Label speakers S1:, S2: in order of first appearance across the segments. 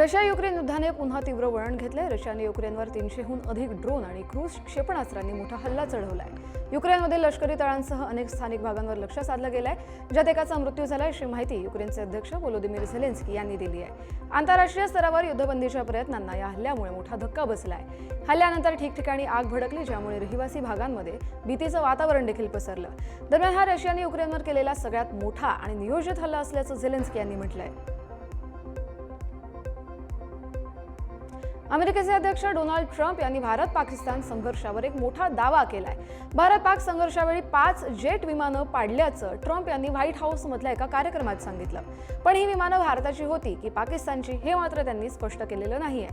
S1: Russia Ukraine युद्धाने पुन्हा तीव्र वळण घेतलंय. रशियाने युक्रेनवर तीनशेहून अधिक ड्रोन आणि क्रूज क्षेपणास्त्रांनी मोठा हल्ला चढवलाय. युक्रेनमधील लष्करी तळांसह अनेक स्थानिक भागांवर लक्ष साधलं गेलंय. ज्यात एकाचा मृत्यू झालाय अशी माहिती युक्रेनचे अध्यक्ष व्लोदिमीर झेलेन्स्की यांनी दिली आहे. आंतरराष्ट्रीय स्तरावर युद्धबंदीच्या प्रयत्नांना या हल्ल्यामुळे मोठा धक्का बसलाय. हल्ल्यानंतर ठिकठिकाणी आग भडकली ज्यामुळे रहिवासी भागांमध्ये भीतीचं वातावरण देखील पसरलं. दरम्यान हा रशियाने युक्रेनवर केलेला सगळ्यात मोठा आणि नियोजित हल्ला असल्याचं झेलेन्स्की यांनी म्हटलंय. अमेरिकेचे अध्यक्ष डोनाल्ड ट्रम्प यांनी भारत पाकिस्तान संघर्षावर एक मोठा दावा केलाय. भारत पाक संघर्षावेळी पाच जेट विमानं पाडल्याचं ट्रम्प यांनी व्हाईट हाऊस मधल्या एका कार्यक्रमात सांगितलं. पण ही विमानं भारताची होती की पाकिस्तानची हे मात्र त्यांनी स्पष्ट केलेलं नाहीये.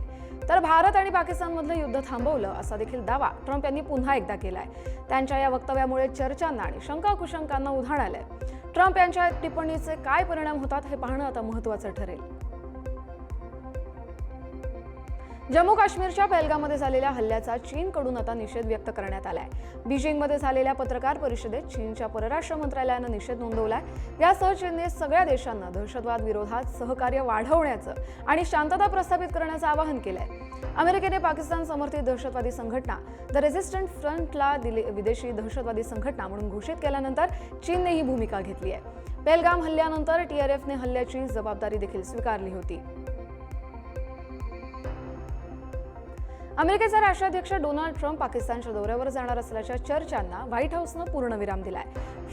S1: तर भारत आणि पाकिस्तानमधलं युद्ध थांबवलं असा देखील दावा ट्रम्प यांनी पुन्हा एकदा केलाय. त्यांच्या या वक्तव्यामुळे चर्चांना आणि शंका कुशंकांना उधाण आलंय. ट्रम्प यांच्या टिप्पणीचे काय परिणाम होतात हे पाहणं आता महत्त्वाचं ठरेल. जम्मू काश्मीरच्या पहलगामध्ये झालेल्या हल्ल्याचा चीनकडून आता निषेध व्यक्त करण्यात आलाय. बीजिंगमध्ये झालेल्या पत्रकार परिषदेत चीनच्या परराष्ट्र मंत्रालयानं निषेध नोंदवलाय. यासह चीनने सगळ्या देशांना दहशतवाद विरोधात सहकार्य वाढवण्याचं आणि शांतता प्रस्थापित करण्याचं आवाहन केलंय. अमेरिकेने पाकिस्तान समर्थित दहशतवादी संघटना द रेझिस्टंट फ्रंटला दिली विदेशी दहशतवादी संघटना म्हणून घोषित केल्यानंतर चीनने ही भूमिका घेतली आहे पेलगाम हल्ल्यानंतर टीआरएफने हल्ल्याची जबाबदारी देखील स्वीकारली होती. अमेरिकेचे राष्ट्राध्यक्ष डोनाल्ड ट्रम्प पाकिस्तानच्या दौऱ्यावर जाणार असल्याच्या चर्चांना व्हाईट हाऊसनं पूर्णविराम दिलाय.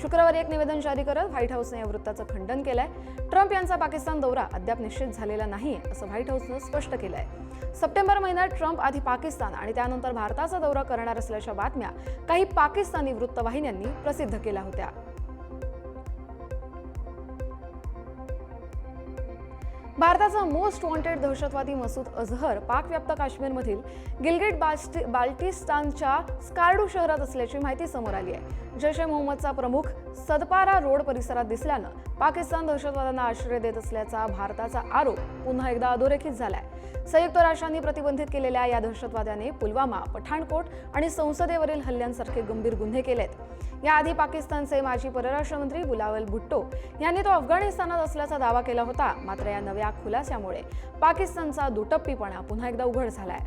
S1: शुक्रवारी एक निवेदन जारी करत व्हाईट हाऊसनं या वृत्ताचं खंडन केलंय. ट्रम्प यांचा पाकिस्तान दौरा अद्याप निश्चित झालेला नाही असं व्हाईट हाऊसनं स्पष्ट केलंय. सप्टेंबर महिन्यात ट्रम्प आधी पाकिस्तान आणि त्यानंतर भारताचा दौरा करणार असल्याच्या बातम्या काही पाकिस्तानी वृत्तवाहिन्यांनी प्रसिद्ध केल्या होत्या. भारताचा मोस्ट वॉन्टेड दहशतवादी मसूद अझहर पाकव्याप्त काश्मीरमधील गिलगिट बाल्टिस्तानच्या स्कार्डू शहरात असल्याची माहिती समोर आली आहे. जैश ए मोहम्मदचा प्रमुख सदपारा रोड परिसरात दिसल्यानं पाकिस्तान दहशतवाद्यांना आश्रय देत असल्याचा भारताचा आरोप पुन्हा एकदा अधोरेखित झालाय. संयुक्त राष्ट्रांनी प्रतिबंधित केलेल्या या दहशतवाद्याने पुलवामा पठाणकोट आणि संसदेवरील हल्ल्यांसारखे गंभीर गुन्हे केलेत. याआधी पाकिस्तानचे माजी परराष्ट्र मंत्री बुलावल भुट्टो यांनी तो अफगाणिस्तानात असल्याचा दावा केला होता मात्र या नव्या खुलास्यामुळे पाकिस्तानचा दुटप्पीपणा पुन्हा एकदा उघड झालाय.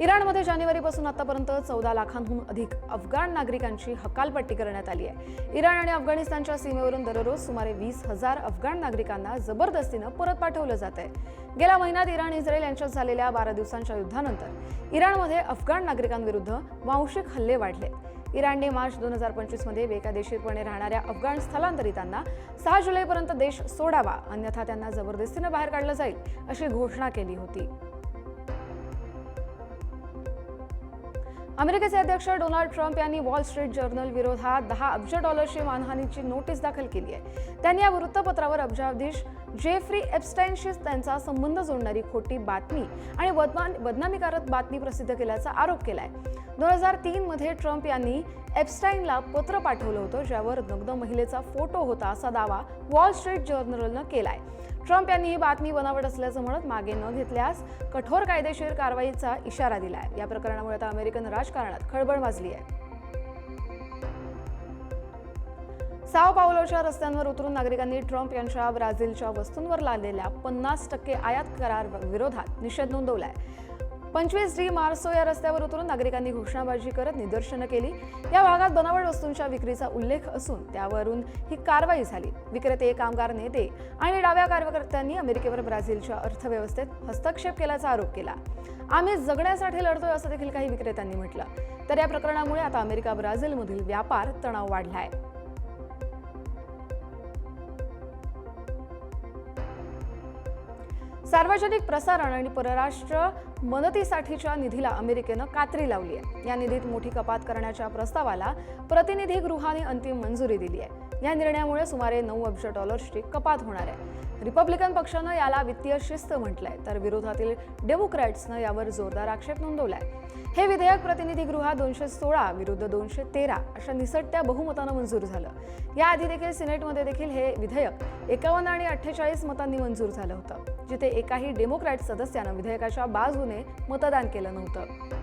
S1: इराणमध्ये जानेवारीपासून आतापर्यंत चौदा लाखांहून अधिक अफगाण नागरिकांची हकालपट्टी करण्यात आली आहे. इराण आणि अफगाणिस्तानच्या सीमेवरून दररोज सुमारे वीस हजार अफगाण नागरिकांना जबरदस्तीनं परत पाठवलं जात आहे. गेल्या महिन्यात इराण इस्रायल यांच्यात झालेल्या बारा दिवसांच्या युद्धानंतर इराणमध्ये अफगाण नागरिकांविरुद्ध वांशिक हल्ले वाढले. इराणने मार्च दोन हजार पंचवीसमध्ये बेकायदेशीरपणे राहणाऱ्या अफगाण स्थलांतरितांना सहा जुलैपर्यंत देश सोडावा अन्यथा त्यांना जबरदस्तीनं बाहेर काढलं जाईल अशी घोषणा केली होती. अमेरिकेचे अध्यक्ष डोनाल्ड ट्रम्प यांनी वॉल स्ट्रीट जर्नल विरोधात दहा अब्ज डॉलरची मानहानीची नोटीस दाखल केली आहे. त्यांनी या वृत्तपत्रावर अब्जाधीश जेफ्री एप्स्टाईनशी त्यांचा संबंध जोडणारी खोटी बातमी आणि वदमान बदनामीकारक बातमी प्रसिद्ध केल्याचा आरोप केला आहे दोन हजार तीनमध्ये ट्रम्प यांनी एप्स्टाईनला पत्र पाठवलं होतं ज्यावर नग्न महिलेचा फोटो होता असा दावा वॉल स्ट्रीट जर्नलनं आहे ट्रम्प यांनी ही बातमी बनावट असल्याचं म्हणत मागे न घेतल्यास कठोर कायदेशीर कारवाईचा इशारा दिला आहे या प्रकरणामुळे आता अमेरिकन राजकारणात खळबळ माजली आहे साव पावलोच्या रस्त्यांवर उतरून नागरिकांनी ट्रम्प यांच्या ब्राझीलच्या वस्तूंवर लादलेल्या पन्नास टक्के आयात करार विरोधात निषेध नोंदवलाय. पंचवीस डी मार्सो या रस्त्यावर उतरून नागरिकांनी घोषणाबाजी करत निदर्शनं केली. या भागात बनावट वस्तूंच्या विक्रीचा उल्लेख असून त्यावरून ही कारवाई झाली. विक्रेते कामगार नेते आणि डाव्या कार्यकर्त्यांनी अमेरिकेवर ब्राझीलच्या अर्थव्यवस्थेत हस्तक्षेप केल्याचा आरोप केला. आम्ही जगण्यासाठी लढतोय असं देखील काही विक्रेत्यांनी म्हटलं. तर या प्रकरणामुळे आता अमेरिका ब्राझीलमधील व्यापार तणाव वाढला आहे सार्वजनिक प्रसारण आणि परराष्ट्र मदतीसाठीच्या निधीला अमेरिकेनं कात्री लावली आहे. या निधीत मोठी कपात करण्याच्या प्रस्तावाला प्रतिनिधी गृहाने अंतिम मंजुरी दिली आहे. या निर्णयामुळे सुमारे नऊ अब्ज डॉलर्सची कपात होणार आहे. रिपब्लिकन पक्षानं याला वित्तीय शिस्त म्हटलंय तर विरोधातील डेमोक्रॅट्सनं यावर जोरदार आक्षेप नोंदवलाय. हे विधेयक प्रतिनिधी गृहात दोनशे सोळा विरुद्ध दोनशे तेरा अशा निसटत्या बहुमतानं मंजूर झालं. याआधी देखील सिनेटमध्ये देखील हे विधेयक एकावन्न आणि अठ्ठेचाळीस मतांनी मंजूर झालं होतं जिथे एकाही डेमोक्रॅट सदस्यानं विधेयकाच्या बाजूने मतदान केलं नव्हतं.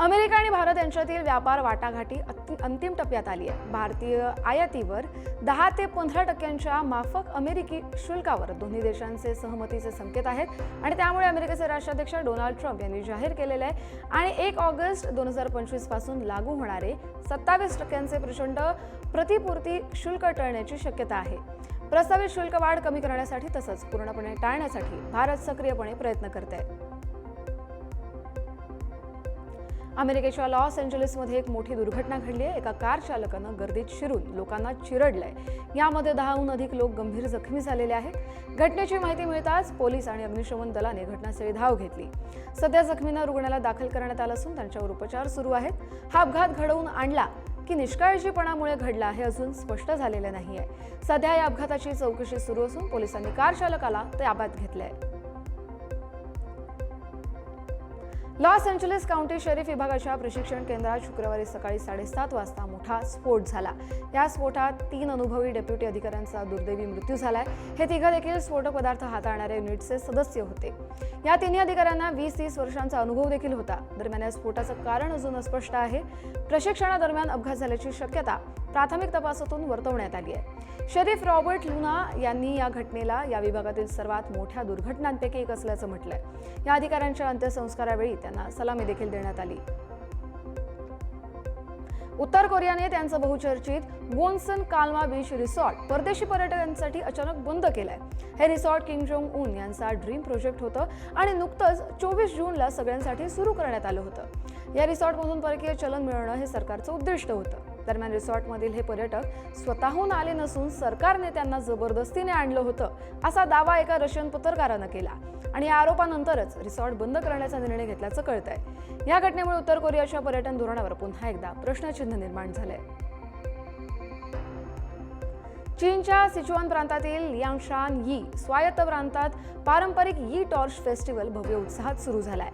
S1: अमेरिका आणि भारत यांच्यातील व्यापार वाटाघाटी अति- अंतिम टप्प्यात आली आहे. भारतीय आयातीवर दहा ते पंधरा टक्क्यांच्या माफक अमेरिकी शुल्कावर दोन्ही देशांचे सहमतीचे संकेत आहेत आणि त्यामुळे अमेरिकेचे राष्ट्राध्यक्ष डोनाल्ड ट्रम्प यांनी जाहीर केलेले आहे. आणि एक ऑगस्ट दोन हजार पंचवीसपासून लागू होणारे सत्तावीस टक्क्यांचे प्रचंड प्रतिपूर्ती शुल्क टळण्याची शक्यता आहे. प्रस्तावित शुल्क वाढ कमी करण्यासाठी तसंच पूर्णपणे टाळण्यासाठी भारत सक्रियपणे प्रयत्न करत आहे. अमेरिकेच्या लॉस एंजलिसमध्ये एक मोठी दुर्घटना घडली आहे. एका कार चालकानं गर्दीत शिरून लोकांना चिरडलंय. यामध्ये दहाहून अधिक लोक गंभीर जखमी झालेले आहेत. घटनेची माहिती मिळताच पोलीस आणि अग्निशमन दलाने घटनास्थळी धाव घेतली. सध्या जखमींना रुग्णाला दाखल करण्यात आलं असून त्यांच्यावर उपचार सुरू आहेत. हा अपघात घडवून आणला की निष्काळजीपणामुळे घडला हे अजून स्पष्ट झालेलं नाही आहे सध्या या अपघाताची चौकशी सुरू असून पोलिसांनी कार चालकाला ताब्यात घेतलंय. लॉस एंजलिस काउंटी शरीफ विभागाच्या प्रशिक्षण केंद्रात शुक्रवारी सकाळी साडेसात वाजता मोठा स्फोट झाला. या स्फोटात तीन अनुभवी डेप्युटी अधिकाऱ्यांचा दुर्दैवी मृत्यू झालाय. हे तिघं देखील स्फोटक पदार्थ हाताळणाऱ्या युनिटचे सदस्य होते. या तिन्ही अधिकाऱ्यांना वीस तीस वर्षांचा अनुभव देखील होता. दरम्यान या स्फोटाचं कारण अजून अस्पष्ट आहे. प्रशिक्षणादरम्यान अपघात झाल्याची शक्यता प्राथमिक तपासातून वर्तवण्यात आली आहे. शरीफ रॉबर्ट लुना यांनी या घटनेला या विभागातील सर्वात मोठ्या दुर्घटनांपैकी एक असल्याचं म्हटलंय. या अधिकाऱ्यांच्या अंत्यसंस्कारावेळी त्यांना सलामी देखील देण्यात आली. उत्तर कोरियाने त्यांचं बहुचर्चित वोन्सन कालमा बीच रिसॉर्ट परदेशी पर्यटकांसाठी अचानक बंद केलंय. हे रिसॉर्ट किंग जोंग उन यांचा ड्रीम प्रोजेक्ट होतं आणि नुकतंच चोवीस जूनला सगळ्यांसाठी सुरू करण्यात आलं होतं. या रिसॉर्टमधून परकीय चलन मिळवणं हे सरकारचं उद्दिष्ट होतं. दरम्यान रिसॉर्टमधील हे पर्यटक स्वतःहून आले नसून सरकारने त्यांना जबरदस्तीने आणलं होतं असा दावा एका रशियन पत्रकारानं केला. आणि या आरोपानंतरच रिसॉर्ट बंद करण्याचा निर्णय घेतल्याचं कळतंय. या घटनेमुळे उत्तर कोरियाच्या पर्यटन धोरणावर पुन्हा एकदा प्रश्नचिन्ह निर्माण झालंय. चीनच्या सिचुआन प्रांतातील यांगशान यी स्वायत्त प्रांतात पारंपरिक यी टॉर्च फेस्टिवल भव्य उत्साहात सुरू झालाय.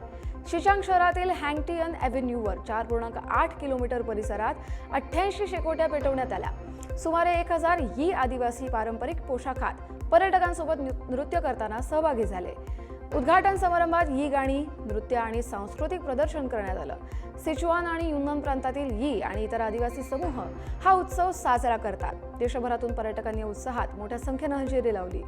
S1: शिचांग शहरातील हँगटियन अव्हेन्यूवर चार पूर्णांक आठ किलोमीटर परिसरात अठ्ठ्याऐंशी शेकोट्या पेटवण्यात आल्या. सुमारे एक हजार ही आदिवासी पारंपरिक पोशाखात पर्यटकांसोबत नृ- नृत्य करताना सहभागी झाले. उद्घाटन समारंभात ही गाणी नृत्य आणि सांस्कृतिक प्रदर्शन करण्यात आलं. सिचुआन आणि युन्नन प्रांतातील यी आणि इतर आदिवासी समूह हा उत्सव साजरा करतात. देशभरातून पर्यटकांनी उत्साहात मोठ्या संख्येनं हजेरी लावली.